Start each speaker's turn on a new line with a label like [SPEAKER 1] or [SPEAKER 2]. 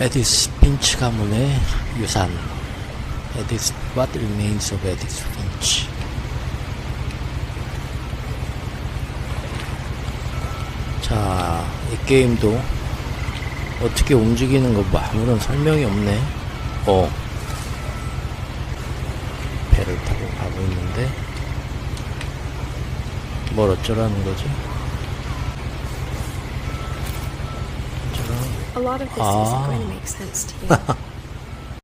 [SPEAKER 1] 에디스 핀치 가문의 유산 에디스 What Remains of Edith 자, 이 게임도 어떻게 움직이는 거 뭐 아무런 설명이 없네. 어. 배를 타고 가고 있는데 뭘 어쩌라는 거지?
[SPEAKER 2] A lot of this
[SPEAKER 1] Ah.
[SPEAKER 2] isn't going to make sense to you.